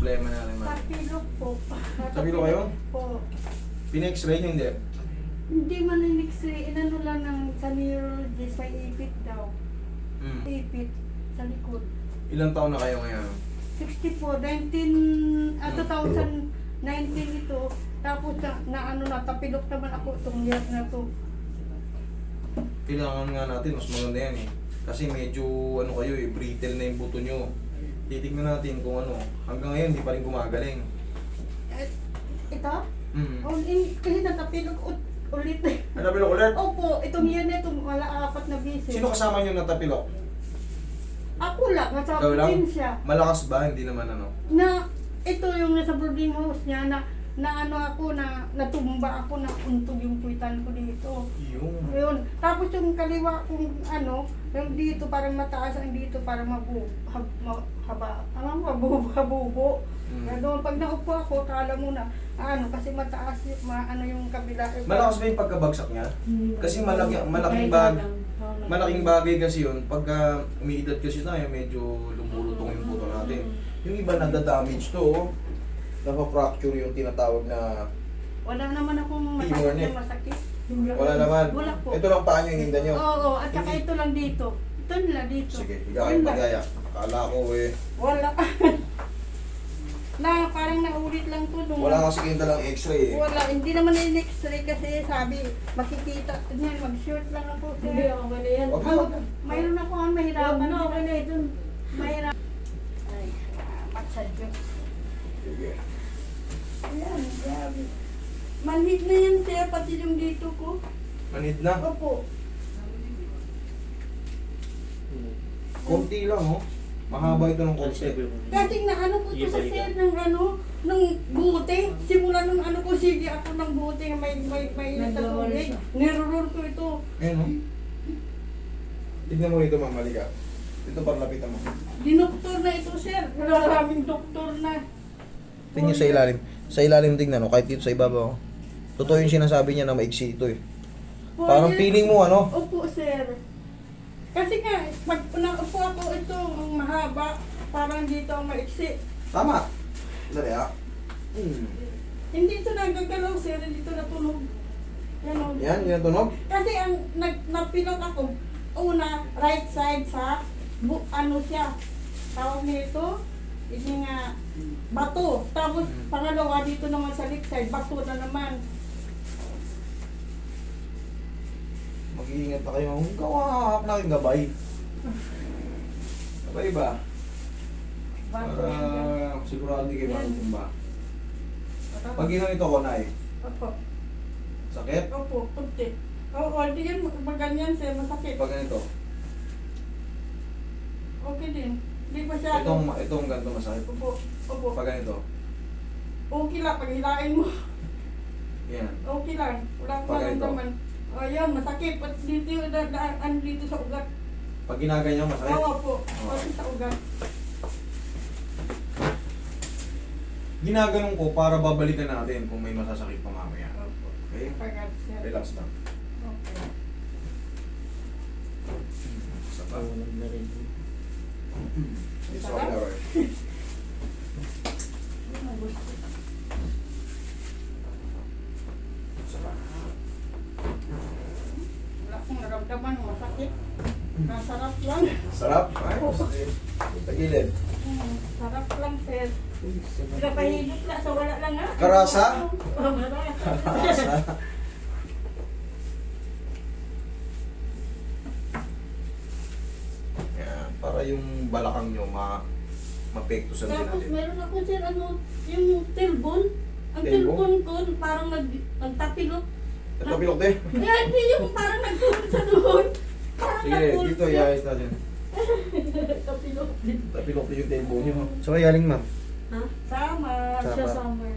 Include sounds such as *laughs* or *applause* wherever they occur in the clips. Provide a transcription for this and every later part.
problema natin, ma'am? Tapilok po. Tapilok kayo? Po. Pina-x-ray nyo, hindi? Hindi man ang x-ray, inano lang ng sa neurologist, may ipit daw. Hmm. Ipit sa likod. Ilang taon na kayo ngayon? 64, 19, ah, Hmm. 2019 ito. Tapos na, na ano na, tapilok naman ako itong year na to. Kailangan nga natin, mas maganda yan eh. Kasi medyo, ano kayo eh, brittle na yung buto nyo. Titignan natin kung ano, hanggang ngayon, hindi pa rin gumagaling. Eh, ito? Hmm. Oh, in, kasi natapilok ut- ulit. Ano tapilok ulit? Opo, itong year na ito, wala apat na bisis. Sino kasama nyo na tapilok? Ako lang, nasa Ikaw lang? probinsya. Malakas ba? Hindi naman ano. na ito yung nasa boarding house niya na na ano ako na natumba ako na untog yung puwitan ko dito. Yung. Ayun. Tapos yung kaliwa kong ano, yung dito parang mataas ang dito parang mabu hab, ma, haba, ano mabu *laughs* habubo. Mm. Pag naupo ako, kala mo na ano kasi mataas yung ma, ano yung kabila. eh, Malakas ba yung pagkabagsak niya? Kasi malaki, malaking bag, malaking bagay kasi yun. Pagka umiidad kasi tayo, medyo lumulutong yung buto natin. Yung iba nadadamage to, Napa-fracture yung tinatawag na Wala naman akong masakit niya. na masakit. wala naman. Wala po. Ito lang paa nyo, hininda nyo. Oo, at saka ito lang dito. Ito nila dito. Sige, higa kayo Yun lang. magaya. Akala ko eh. Wala. *laughs* na parang naulit lang to nung... Wala kasi kayong dalang x-ray eh. Wala, hindi naman yung x-ray kasi sabi, makikita, niyan, mag-short lang ako. sir. Hindi, okay na yan. Wag Ano, na. mayroon ako ang Huwag mahirapan. na, okay na ito. Mahirap. Ay, salamat sa Diyos. Sige. Ayan, grabe. Manhid na yan, sir, pati yung dito ko. Manid na. Opo. Konti lang oh. Mahaba ito ng konti. Kasi na ano ko to sa sir ng ano, ng buti. Simula nung ano ko, sige ako ng buti, may, may, may natatuloy. siya. Nirurur ko ito. Ayun oh. Tignan mo rito ma'am, halika. Dito para lapitan mo. Dinoktor na ito, sir. Maraming doktor na. Tingnan sa ilalim. Sa ilalim tingnan, no? kahit dito sa ibabaw. Totoo yung sinasabi niya na maiksi ito eh. Parang feeling mo ano? Opo, sir. Kasi nga, pag naupo ako ito, ang mahaba, parang dito ang maiksi. Tama. Dali ah. Hmm. Hindi ito nagagalaw, sir. Hindi ito natunog. Yan. Yan, yan tunog. Kasi ang nag, napilot ako, una, right side sa, bu, ano siya, tawag nito, ini nga, bato. Tapos, pangalawa dito naman sa left side, bato na naman. Mag-iingat pa kayo. Huwag kawahak na yung gabay. Gabay ba? Bato. Para sigurado hindi kayo Yan. marutumba. Tapos, Pag ginanito ko na eh. Opo. Sakit? Opo, kunti. Oo, hindi yan maganyan sir, masakit. Pag ganito. Okay din. Hindi masyado. Itong, itong ganito masakit. Opo, opo. Pag ganito. Okay lang, pag hilain mo, Yan. okay lang. Wala Pag kang ganito. naman. O yan, masakit. Pag dito, da, da, ano dito sa ugat. Pag ginaganyan masakit. Oo po, pati sa ugat. Ginaganon ko para babalikan natin kung may masasakit pa mamaya. Opo. Okay? Pagkat. Relax lang. Okay. Isa pa. na rin. It's all. Isa pa. Wala akong naramdaman, masakit. Masarap lang. Sarap? Ay, tagilid. Hmm, Sarap lang sir. Pinapahigit lang, so wala lang ha. Karasa? *laughs* *laughs* Karasa. *laughs* Yan, para yung balakang nyo ma mapekto sa Tapos natin. meron ako sir, ano, yung telbon. Ang Telbon? telbon ko, parang nag, nagtapilot. Ito pilok de. Kaya hindi yung parang nagtulog sa doon. Parang Sige, nagtulog dito siya. iayos natin. Tapilot din. Tapilok din yung table nyo. So, galing ma'am? Ha? Sama. Sama. Siya summer.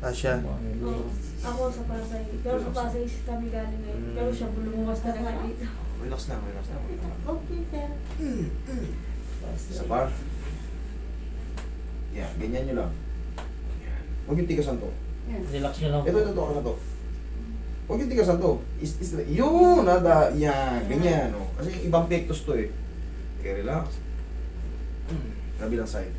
Ah, siya. Oo. Ako sa Pasay. Pero sa Pasay kami galing ngayon. Pero siya bulumungas ka na nga dito. Relax lang, relax lang. Okay sir. Isa pa. Yan, ganyan nyo lang. Huwag yung tigasan to. Relax nyo lang. Ito, ito, ito, ano to. Huwag yung tigasan to. Is, is, yun, nada, yan, ganyan. Oh. Kasi ibang pectus to eh. Okay, relax. Hmm. Kabilang side.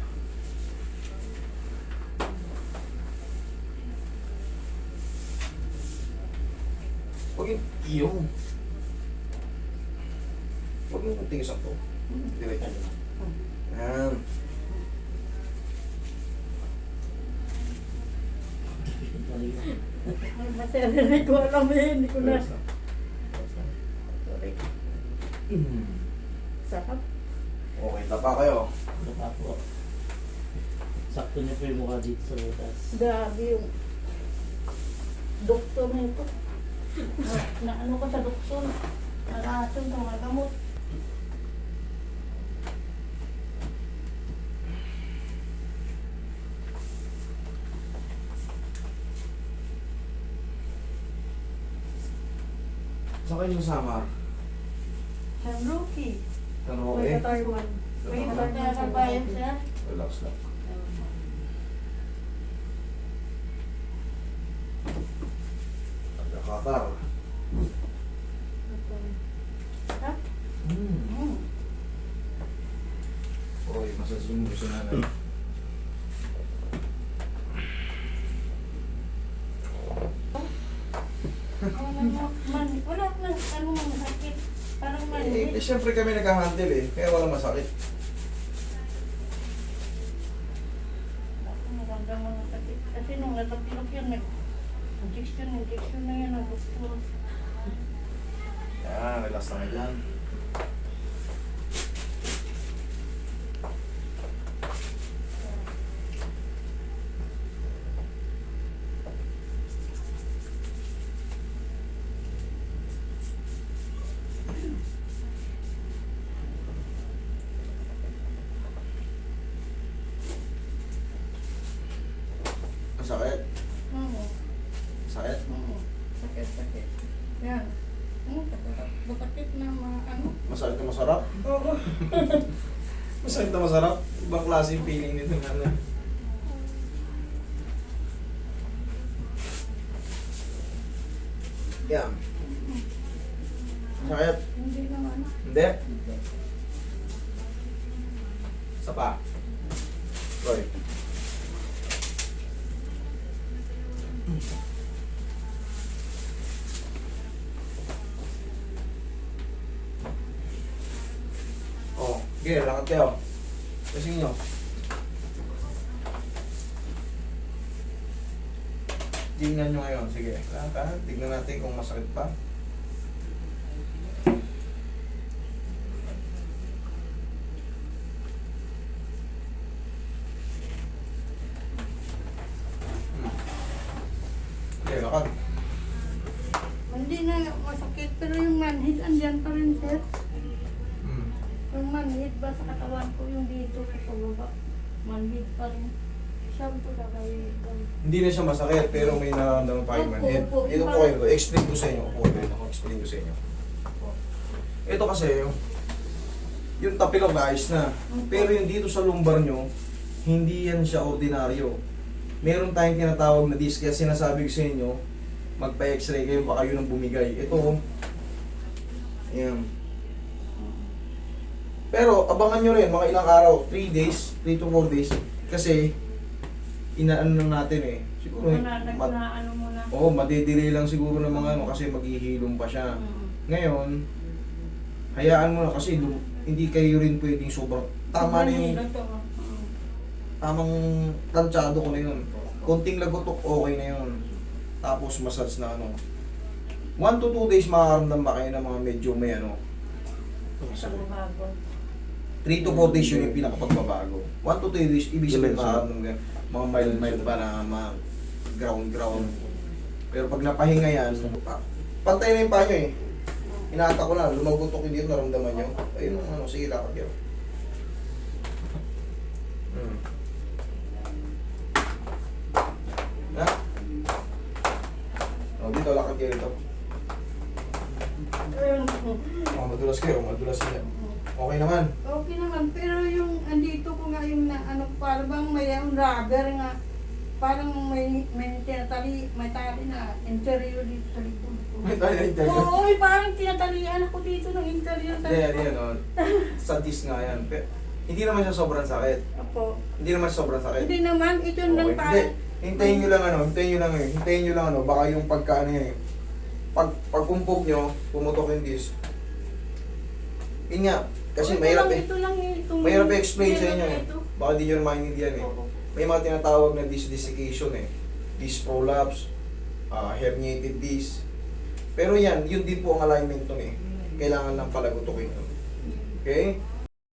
Huwag yung, yun. Huwag yung tigasan to. Diretso nyo lang. Ay, masaya hindi ko alam eh, hindi ko na. Sorry. Mm. Sarap. Okay, tapa kayo. Ano pa po? Sakto niyo po yung mukha dito sa butas. Grabe yung doktor nito. Na, na ano ko sa doktor? Narason sa mga gamot. Saan kayo nasama? Sa Rookie. Ano May okay? katarwan. May katarwan, sir. Relax lang. Nagkakatar. Ha? Hmm. Hmm. Oy, masasun mo si nanay. Ano mo- man, wala nang ano mang sakit. Parang man. Eh, eh, siyempre kami nag-handle eh, kaya wala masakit. Ako naramdaman ng sakit. Kasi nung natapilok yan, may injection, injection na yan ang doktor. Yan, relax lang dyan. Masakit? Oo. Sakit? Oo. Sakit, sakit. Yan. Ano, sakit- masakit na mga ano. Masakit masarap? Oo. *laughs* Masakit na masarap? Ibang klase yung feeling nito nga na. Yan. Masakit? Hindi naman. Hindi? Hindi. Isa pa. Roy. Okay, lakad kayo. Kasing nyo. Tingnan nyo ngayon. Sige, lakad. Tignan natin kung masakit pa. Hmm. Okay, lakad. Hindi na masakit, pero yung manhid, andyan pa rin, sir. Yung manhid ba sa katawan ko, yung dito ko sa baba. Manhid pa rin. Siyam. Hindi na siya masakit, pero may nararamdaman pa yung manhid. opo. Ito po kayo, explain ko sa inyo. Opo, ito ako, explain ko sa inyo. Ito kasi, yung tapilok ayos na. Pero yung dito sa lumbar nyo, hindi yan siya ordinaryo. Meron tayong tinatawag na disc, kaya sinasabi ko sa inyo, magpa-x-ray kayo, baka yun ang bumigay. Ito, yan. Pero abangan nyo rin, mga ilang araw, 3 days, 3 to 4 days. Kasi, inaano lang natin eh. Siguro, Na, na, mat- na, ano mo na. Oo, oh, madidelay lang siguro ng mga ano kasi maghihilom pa siya. Mm. Ngayon, hayaan mo na kasi dum- hindi kayo rin pwedeng sobrang tama na yung ito, mm. tamang tansyado ko na yun. Konting lagotok, okay na yun. Tapos massage na ano. 1 to 2 days makakaramdam ba kayo ng mga medyo may ano. Sa bago. 3 to 4 days yun yung pinakapagbabago. 1 to 2 days, ibig sabihin ka. Mga mild mild pa na mga ground ground. Pero pag napahinga yan, pa- pantay na yung panyo eh. Inaata ko na, lumagotok yung dito, naramdaman nyo. Ayun ano, sige lakad kayo. Hmm. Ha? O, dito lakad kayo dito. Ayun. O, madulas kayo, madulas sila. Okay naman. Okay naman, pero yung andito ko nga yung na, ano, parang bang may yung rubber nga, parang may, may tinatali, may tali na interior dito sa likod ko. May tayo na interview. Oo, eh, parang tinatalian ako dito ng interior sa Hindi, likod. yan, o. Sa disc nga yan. Pero, hindi naman siya sobrang sakit. Opo. Hindi naman siya sobrang sakit. Hindi naman, ito lang Okay. Hindi, parang, hintayin nyo lang ano, hintayin nyo lang eh. Hintayin nyo lang ano, baka yung pagka ano yan eh. pag pag-umpog nyo, pumutok yung disc. Yun nga, kasi Ito mahirap lang, eh. Ito lang eh. Itong, Mahirap i-explain sa inyo eh. Baka di nyo na maintindihan eh. Oo. May mga tinatawag na disc desiccation eh. Disc prolapse, ah, herniated disc. Pero yan, yun din po ang alignment nun eh. Kailangan lang palagutukin nun. Okay?